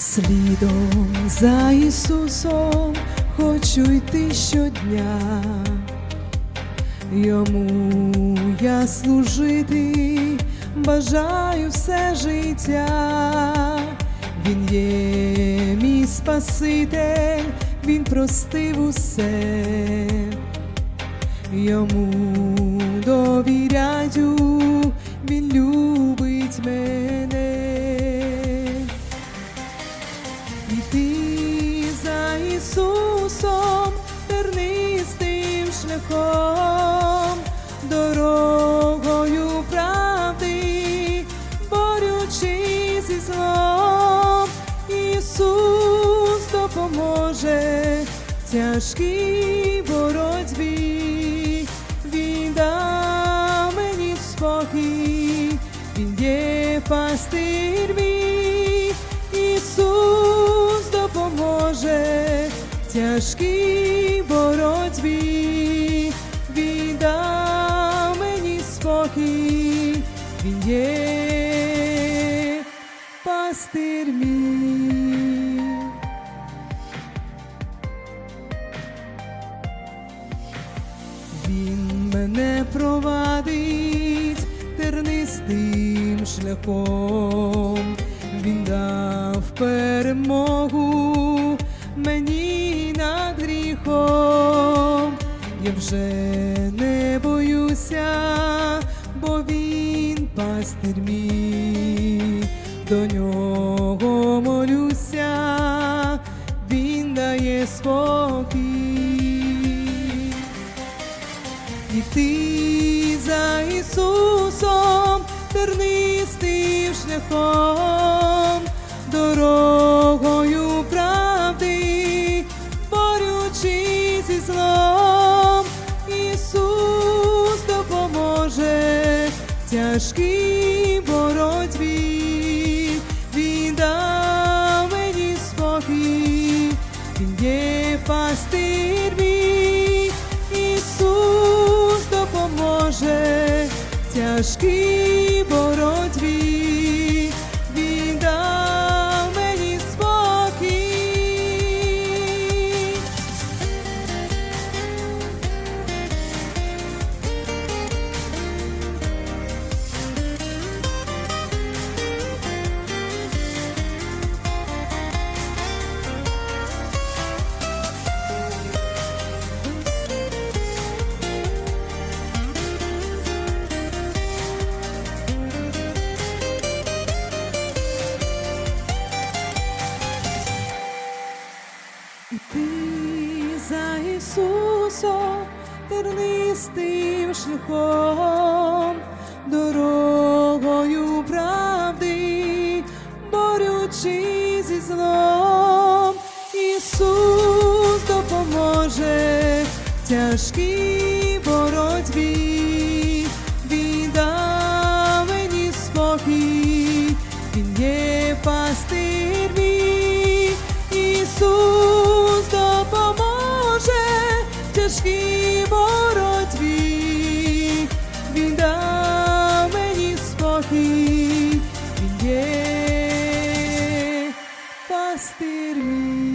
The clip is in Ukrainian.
Слідом за Ісусом хочу йти щодня, йому я служити бажаю все життя. Він є мій Спаситель, Він простив усе, йому довіряю, Він любить мене. Іти за Ісусом тернистим шляхом, дорогою правди, борючи зі злом, Ісус допоможе тяжкій боротьбі, Він дав мені спокій, Він є пастир мій, тяжкій боротьбі, Він дав мені спокій, Він є пастир мій. Він мене провадить тернистим шляхом, він дав перемогу гріхом. Я вже не боюся, бо він пастир мій, до нього молюся, він дає спокій. Іти за Ісусом в за Ісусом тернистим шляхом, дорогою правди, борючи зі злом, Ісус допоможе тяжкій боротьбі, тяжкій боротьбі, Він дав мені спокій, Він є пастир мій.